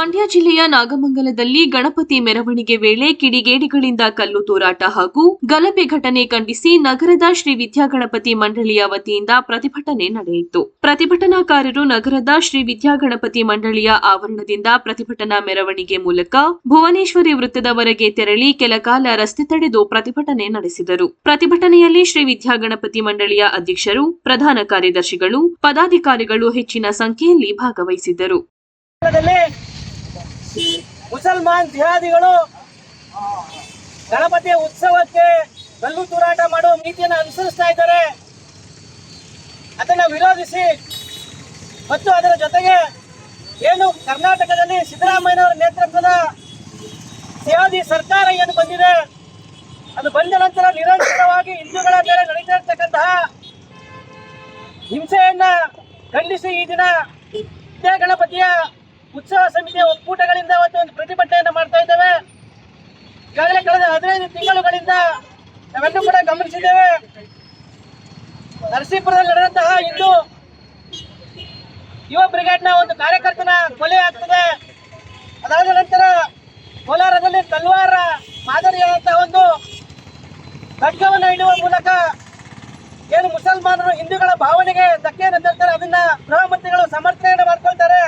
ಮಂಡ್ಯ ಜಿಲ್ಲೆಯ ನಾಗಮಂಗಲದಲ್ಲಿ ಗಣಪತಿ ಮೆರವಣಿಗೆ ವೇಳೆ ಕಿಡಿಗೇಡಿಗಳಿಂದ ಕಲ್ಲು ತೂರಾಟ ಹಾಗೂ ಗಲಭೆ ಘಟನೆ ಖಂಡಿಸಿ ನಗರದ ಶ್ರೀ ವಿದ್ಯಾಗಣಪತಿ ಮಂಡಳಿಯ ವತಿಯಿಂದ ಪ್ರತಿಭಟನೆ ನಡೆಯಿತು. ಪ್ರತಿಭಟನಾಕಾರರು ನಗರದ ಶ್ರೀ ವಿದ್ಯಾಗಣಪತಿ ಮಂಡಳಿಯ ಆವರಣದಿಂದ ಪ್ರತಿಭಟನಾ ಮೆರವಣಿಗೆ ಮೂಲಕ ಭುವನೇಶ್ವರಿ ವೃತ್ತದವರೆಗೆ ತೆರಳಿ ಕೆಲಕಾಲ ರಸ್ತೆ ತಡೆದು ಪ್ರತಿಭಟನೆ ನಡೆಸಿದರು. ಪ್ರತಿಭಟನೆಯಲ್ಲಿ ಶ್ರೀ ವಿದ್ಯಾಗಣಪತಿ ಮಂಡಳಿಯ ಅಧ್ಯಕ್ಷರು, ಪ್ರಧಾನ ಕಾರ್ಯದರ್ಶಿಗಳು, ಪದಾಧಿಕಾರಿಗಳು ಹೆಚ್ಚಿನ ಸಂಖ್ಯೆಯಲ್ಲಿ ಭಾಗವಹಿಸಿದ್ದರು. ಮುಸಲ್ಮಾನ್ ಜಿಹಾದಿಗಳು ಗಣಪತಿಯ ಉತ್ಸವಕ್ಕೆ ಕಲ್ಲು ತೂರಾಟ ಮಾಡುವ ನೀತಿಯನ್ನು ಅನುಸರಿಸ್ತಾ ಇದ್ದಾರೆ. ಅದನ್ನು ವಿರೋಧಿಸಿ ಮತ್ತು ಅದರ ಜೊತೆಗೆ ಏನು ಕರ್ನಾಟಕದಲ್ಲಿ ಸಿದ್ದರಾಮಯ್ಯನವರ ನೇತೃತ್ವದ ಸಿಹಾದಿ ಸರ್ಕಾರ ಏನು ಬಂದಿದೆ, ಅದು ಬಂದ ನಂತರ ನಿರಂತರವಾಗಿ ಹಿಂದೂಗಳ ಮೇಲೆ ನಡೀತಾ ಇರ್ತಕ್ಕಂತಹ ಹಿಂಸೆಯನ್ನ ಖಂಡಿಸಿ ಈ ದಿನ ಗಣಪತಿಯ ಉತ್ಸವ ಸಮಿತಿಯ ಒಕ್ಕೂಟಗಳಿಂದ ಅವತ್ತು ಒಂದು ಪ್ರತಿಭಟನೆಯನ್ನು ಮಾಡ್ತಾ ಇದ್ದೇವೆ. ಈಗಾಗಲೇ ಕಳೆದ ಹದಿನೈದು ತಿಂಗಳುಗಳಿಂದ ನಾವೆಲ್ಲರೂ ಕೂಡ ಗಮನಿಸಿದ್ದೇವೆ. ನರಸೀಪುರದಲ್ಲಿ ನಡೆದಂತಹ ಇಂದು ಯುವ ಬ್ರಿಗೇಡ್ನ ಒಂದು ಕಾರ್ಯಕರ್ತನ ಕೊಲೆ ಆಗ್ತದೆ. ಅದಾದ ನಂತರ ಕೋಲಾರದಲ್ಲಿ ತಲ್ವಾರ ಮಾದರಿಯಾದಂತಹ ಒಂದು ಖಡ್ಗವನ್ನು ಇಡುವ ಮೂಲಕ ಏನು ಮುಸಲ್ಮಾನರು ಹಿಂದೂಗಳ ಭಾವನೆಗೆ ಧಕ್ಕೆಯನ್ನು ತರ್ತಾರೆ, ಅದನ್ನ ಗೃಹ ಮಂತ್ರಿಗಳು ಸಮರ್ಥನೆಯನ್ನು ಮಾಡ್ಕೊಳ್ತಾರೆ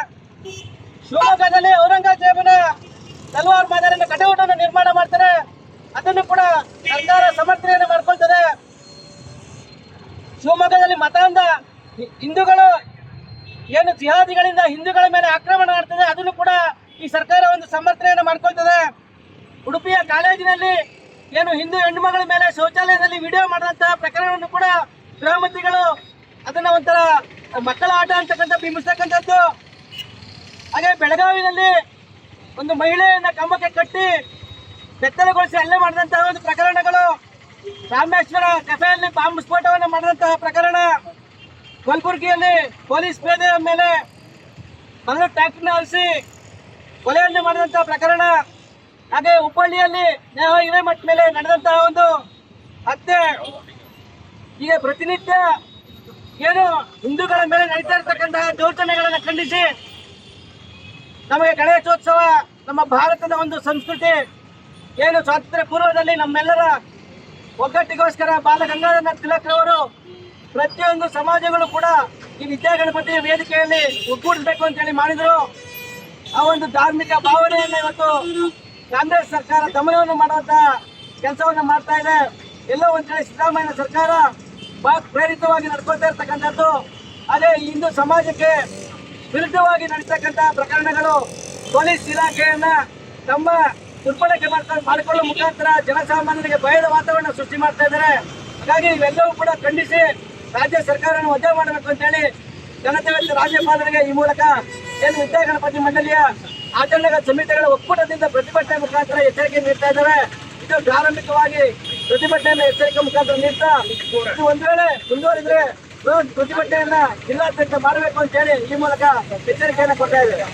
ಶಿವಮೊಗ್ಗದಲ್ಲಿ ಔರಂಗಜೇಬನ ತಲ್ವಾರ್ ಮಾದರಿನ ಕಟೌಟನ್ನು ನಿರ್ಮಾಣ ಮಾಡ್ತಾರೆ ಅದನ್ನು ಕೂಡ ಸರ್ಕಾರ ಸಮರ್ಥನೆಯನ್ನು ಮಾಡ್ಕೊಳ್ತದೆ. ಶಿವಮೊಗ್ಗದಲ್ಲಿ ಮತಾಂಧ ಹಿಂದೂಗಳು ಏನು ಜಿಹಾದಿಗಳಿಂದ ಹಿಂದೂಗಳ ಮೇಲೆ ಆಕ್ರಮಣ ಮಾಡ್ತದೆ, ಅದನ್ನು ಕೂಡ ಈ ಸರ್ಕಾರ ಒಂದು ಸಮರ್ಥನೆಯನ್ನು ಮಾಡ್ಕೊಳ್ತದೆ. ಉಡುಪಿಯ ಕಾಲೇಜಿನಲ್ಲಿ ಏನು ಹಿಂದೂ ಹೆಣ್ಣುಮಗಳ ಮೇಲೆ ಶೌಚಾಲಯದಲ್ಲಿ ವಿಡಿಯೋ ಮಾಡಿದಂತಹ ಪ್ರಕರಣವನ್ನು ಕೂಡ ಗೃಹ ಮಂತ್ರಿಗಳು ಅದನ್ನ ಒಂಥರ ಮಕ್ಕಳ ಆಟ ಅಂತಕ್ಕಂಥ ಬಿಂಬಿಸ್ತಕ್ಕಂಥದ್ದು. ಹಾಗೆ ಬೆಳಗಾವಿನಲ್ಲಿ ಒಂದು ಮಹಿಳೆಯನ್ನ ಕಂಬಕ್ಕೆ ಕಟ್ಟಿ ಬೆತ್ತಲಗೊಳಿಸಿ ಹಲ್ಲೆ ಮಾಡಿದಂತಹ ಒಂದು ಪ್ರಕರಣಗಳು. ರಾಮೇಶ್ವರ ಕಫೆಯಲ್ಲಿ ಬಾಂಬ್ ಸ್ಫೋಟವನ್ನು ಮಾಡಿದಂತಹ ಪ್ರಕರಣ. ಕಲಬುರಗಿಯಲ್ಲಿ ಪೊಲೀಸ್ ಪೇದೆಯ ಮೇಲೆ ಮೊದಲು ಟ್ಯಾಕ್ಟರ್ನ ಹರಿಸಿ ಕೊಲೆಯನ್ನು ಮಾಡಿದಂತಹ ಪ್ರಕರಣ. ಹಾಗೆ ಹುಬ್ಬಳ್ಳಿಯಲ್ಲಿ ನೇಹ ಹಿರೇಮಠ್ ಮೇಲೆ ನಡೆದಂತಹ ಒಂದು ಹತ್ಯೆ. ಈಗ ಪ್ರತಿನಿತ್ಯ ಏನು ಹಿಂದೂಗಳ ಮೇಲೆ ನಡೀತಾ ಇರತಕ್ಕಂತಹ ದೌರ್ಜನ್ಯಗಳನ್ನು ಖಂಡಿಸಿ ನಮಗೆ ಗಣೇಶೋತ್ಸವ ನಮ್ಮ ಭಾರತದ ಒಂದು ಸಂಸ್ಕೃತಿ. ಏನು ಸ್ವಾತಂತ್ರ್ಯ ಪೂರ್ವದಲ್ಲಿ ನಮ್ಮೆಲ್ಲರ ಒಗ್ಗಟ್ಟಿಗೋಸ್ಕರ ಬಾಲಗಂಗಾಧರ ತಿಲಕ್ರವರು ಪ್ರತಿಯೊಂದು ಸಮಾಜಗಳು ಕೂಡ ಈ ವಿದ್ಯಾಗಣಪತಿ ವೇದಿಕೆಯಲ್ಲಿ ಒಗ್ಗೂಡಿಸಬೇಕು ಅಂತೇಳಿ ಮಾಡಿದರು. ಆ ಒಂದು ಧಾರ್ಮಿಕ ಭಾವನೆಯನ್ನ ಇವತ್ತು ಕಾಂಗ್ರೆಸ್ ಸರ್ಕಾರ ದಮನವನ್ನು ಮಾಡುವಂತ ಕೆಲಸವನ್ನು ಮಾಡ್ತಾ ಇದೆ. ಎಲ್ಲೋ ಒಂದ್ ಕಡೆ ಸಿದ್ದರಾಮಯ್ಯ ಸರ್ಕಾರ ಬಹಳ ಪ್ರೇರಿತವಾಗಿ ನಡ್ಕೊಳ್ತಾ ಇರ್ತಕ್ಕಂಥದ್ದು. ಅದೇ ಹಿಂದೂ ಸಮಾಜಕ್ಕೆ ವಿರುದ್ಧವಾಗಿ ನಡೀತಕ್ಕಂಥ ಪ್ರಕರಣಗಳು ಪೊಲೀಸ್ ಇಲಾಖೆಯನ್ನು ತಮ್ಮ ದುರ್ಬಳಕೆ ಮಾಡ್ಕೊಂಡು ಮಾಡಿಕೊಳ್ಳುವ ಮುಖಾಂತರ ಜನಸಾಮಾನ್ಯರಿಗೆ ಭಯದ ವಾತಾವರಣ ಸೃಷ್ಟಿ ಮಾಡ್ತಾ ಇದ್ದಾರೆ. ಹಾಗಾಗಿ ಇವೆಲ್ಲವೂ ಕೂಡ ಖಂಡಿಸಿ ರಾಜ್ಯ ಸರ್ಕಾರವನ್ನು ವಜಾ ಮಾಡಬೇಕು ಅಂತ ಹೇಳಿ ಜನತೆ ರಾಜ್ಯಪಾಲರಿಗೆ ಈ ಮೂಲಕ ಏನು ವಿದ್ಯಾ ಗಣಪತಿ ಮಂಡಳಿಯ ಆಚರಣೆಗಳ ಸಮಿತಿಗಳ ಒಕ್ಕೂಟದಿಂದ ಪ್ರತಿಭಟನೆ ಮುಖಾಂತರ ಎಚ್ಚರಿಕೆ ನೀಡ್ತಾ ಇದ್ದಾರೆ. ಇದು ಪ್ರಾರಂಭಿಕವಾಗಿ ಪ್ರತಿಭಟನೆಯನ್ನು ಎಚ್ಚರಿಕೆ ಮುಖಾಂತರ ನೀಡ್ತಾ ಇದು ಒಂದು ವೇಳೆ ಮುಂದುವರಿದ್ರೆ ಪ್ರತಿಭಟನೆಯನ್ನ ಜಿಲ್ಲಾಧ್ಯಕ್ಷ ಮಾಡಬೇಕು ಅಂತ ಹೇಳಿ ಈ ಮೂಲಕ ಎಚ್ಚರಿಕೆಯನ್ನು ಕೊಡ್ತಾ ಇದ್ದಾರೆ.